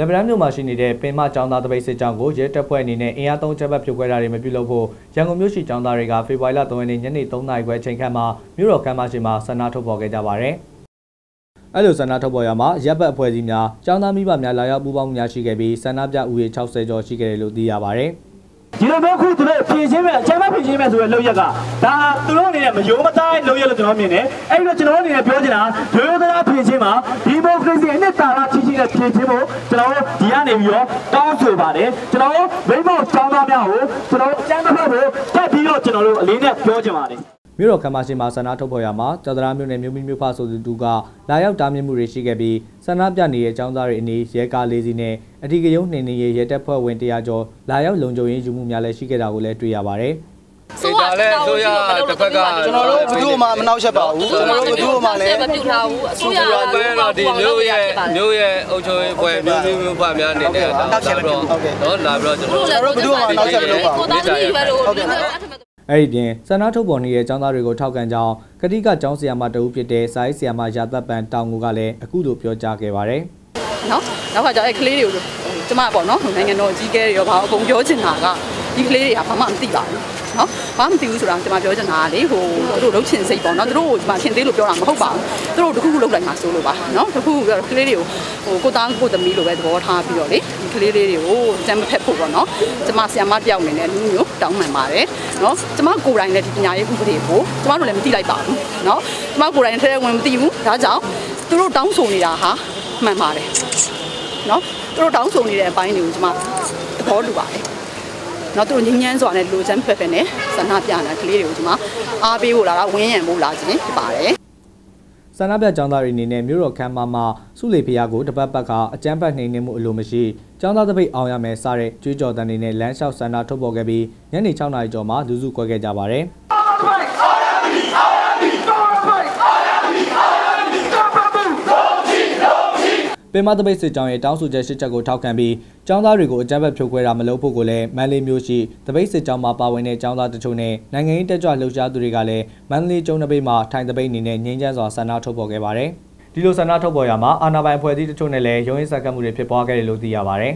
လက်ဗရန်မြို့မှာရှိနေတဲ့ပင်မကျောင်းသားတပိတ်စစ်ကြောင်းကိုရဲတပ်ဖွဲ့အနေနဲ့အင်အားသုံးချက်ပတ်ဖြိုခွဲတာတွေမပြုလုပ်ဖို့ရန်ကုန်မြို့ရှိကျောင်းသားတွေကဖေဖော်ဝါရီလ3ရက်နေ့ညနေ3နာရီခွဲအချိန်ခန့်မှာမြို့တော်ကမ်းမရှိမှာဆန္ဒထုတ်ဖော်ခဲ့ကြပါတယ်။အဲ့လိုဆန္ဒထုတ်ဖော်ရမှာရပ်ပတ်အဖွဲ့အစည်းများကျောင်းသားမိဘများလာရောက်ပူးပေါင်းမှုများရှိခဲ့ပြီးဆန္ဒပြဦးရေ60ကျော်ရှိခဲ့တယ်လို့သိရပါတယ်။ ဒီလိုမျိုးခုသူတို့ဖြည့်ချင်းမဲ့အချမ်းမဖြည့်ချင်းမဲ့ဆိုတဲ့လောက်ရက်ကဒါသူတို့အနေနဲ့မယုံမသားလောက်ရက်လို့ကျွန်တော်မြင်တယ်အဲ့တော့ကျွန်တော်အနေနဲ့ပြောချင်တာရိုးရိုးသားသားဖြည့်ချင်းမှာဒီမိုကရေစီအနှစ်သာရချင်းချင်းနဲ့ဖြည့်ချင်းဖို့ကျွန်တော်တို့ဒီကနေပြီးတော့တောင်းဆိုပါတယ်ကျွန်တော်တို့မိမောက်ចောင်းသားများကိုကျွန်တော်တို့အချမ်းမဖက်ဖို့တက်ပြီးတော့ကျွန်တော်တို့အလေးနဲ့ပြောချင်ပါတယ် မြို့တော်ခမ်းမရှိမှာဆန္ဒထုတ်ဖော်ရမှာကျောက်ဒရာမြို့နယ်မြို့မိမြို့ဖဆိုသူတူကလာရောက်တားမြစ်မှုတွေရှိခဲ့ပြီးဆန္ဒပြနေတဲ့အကြောင်းသားတွေအနီးရဲကားလေးစီးနဲ့အထီးကရုံးနှင်နေရဲရဲတပ်ဖွဲ့ဝင်100ကျော်လာရောက်လုံခြုံရေးယူမှုများလည်းရှိခဲ့တာကိုလည်းတွေ့ရပါတယ်။ဆိုတော့လည်းဆိုရတစ်ဖက်ကကျွန်တော်တို့ဘယ်သူမှမနှောက်ယှက်ပါဘူးကျွန်တော်တို့ဘယ်သူမှလည်းမပြုထားဘူးအစိုးရကလည်းတော့ဒီမျိုးရဲ့မျိုးရဲ့အုပ်ချုပ်ရေးပွဲမျိုးမျိုးမျိုးပါများနေတဲ့တော့တော့လာပြီးတော့ကျွန်တော်ကျွန်တော်တို့ဘယ်သူမှမနှောက်ယှက်မလုပ်ပါဘူးကိုသားသမီးရွယ်တို့ဟုတ်ကဲ့ အဲ့ဒီပြင်ဆန္ဒထုတ်ပေါ်နေတဲ့ចောင်းသားတွေကိုထောက်ခံကြောင်းကတိကចောင်းဆရာမတဦးဖြစ်တဲ့စာရေးဆရာမရာသက်ပန်တောင်ကိုကလည်းအခုလိုပြောကြားခဲ့ပါတယ်နော်နောက်ကကျအဲ့ကလေးတွေကိုကျမပေါ့နော်နိုင်ငံတော်အကြီးအကဲတွေရောဘာအကုန်ပြောချင်တာကဒီကလေးတွေကဘာမှမသိပါဘူး နော်ဘာမှမသိဘူးဆိုတာကျမပြောချင်တာကလေဟိုသူတို့လှုပ်ချင်စိတ်ပေါ့နော်သူတို့ကျမခင်သေးလို့ပြောတာမဟုတ်ပါဘူးသူတို့တခုခုလှုပ်လိုက်မှာစိုးလို့ပါနော်တခုခုကလေးတွေကိုဟိုကိုသားကိုသမီးလိုပဲသဘောထားပြီးတော့လေဒီကလေးလေးတွေကိုစမ်းမဖက်ဖို့ပေါ့နော်ကျမဆရာမတယောက်အနေနဲ့လူမျိုးတောင်းမှန်ပါတယ်နော်ကျမကိုယ်တိုင်လည်းဒီပညာရေးဥပဒေကိုကျမတို့လည်းမသိလိုက်ပါဘူးနော်ကျမကိုယ်တိုင်ထဲဝင်မသိဘူးဒါကြောင့်သူတို့တောင်းဆိုနေတာဟာမှန်ပါတယ်နော်သူတို့တောင်းဆိုနေတဲ့အပိုင်းတွေကိုကျွန်မသဘောတူပါတယ် နော်သူတို့ငင်းငန်းစွာနဲ့လူချမ်းဖက်ဖက်နဲ့ဆန္ဒပြနေတာကလေးတွေကိုကျွန်မအားပေးဖို့လာတာဝင်းရံဖို့လာခြင်းဖြစ်ပါတယ်ဆန္ဒပြចောင်းသားတွေအနေနဲ့မြို့တော်ခမ်းမမှာစုလီဖျားကိုတပတ်ပတ်ကအကြမ်းဖက်နှိမ်နင်းမှုအလိုမရှိចောင်းသားတပိတ်အောင်ရမယ်စတဲ့ကြွေးကြော်တန်တွေနဲ့လမ်းလျှောက်ဆန္ဒထုတ်ပေါ်ခဲ့ပြီးညနေ6နာရီကျော်မှာလူစုခွဲခဲ့ကြပါတယ် ပင်မတပိတ်စစ်ကြောင်းရဲ့တောင်းဆိုချက်ရှစ်ချက်ကိုထောက်ခံပြီးចောင်းသားတွေကိုအကြမ်းဖက်ဖြိုခွဲတာမလုပ်ဖို့ကိုလည်းမန္တလေးမျိုးရှိတပိတ်စစ်ကြောင်းမှာပါဝင်တဲ့ចောင်းသားတချို့နဲ့နိုင်ငံရေးတက်ကြွလှုပ်ရှားသူတွေကလည်းမန္တလေးကျုံတပိတ်မှာထိုင်တပိတ်အနေနဲ့ငြင်းချမ်းစွာဆန္ဒထုတ်ပေါ်ခဲ့ပါတယ်ဒီလိုဆန္ဒထုတ်ပေါ်ရမှာအာဏာပိုင်အဖွဲ့အစည်းတချို့နဲ့လည်းရုံးရင်းစက္ကမှုတွေဖြစ်ပွားခဲ့တယ်လို့သိရပါတယ်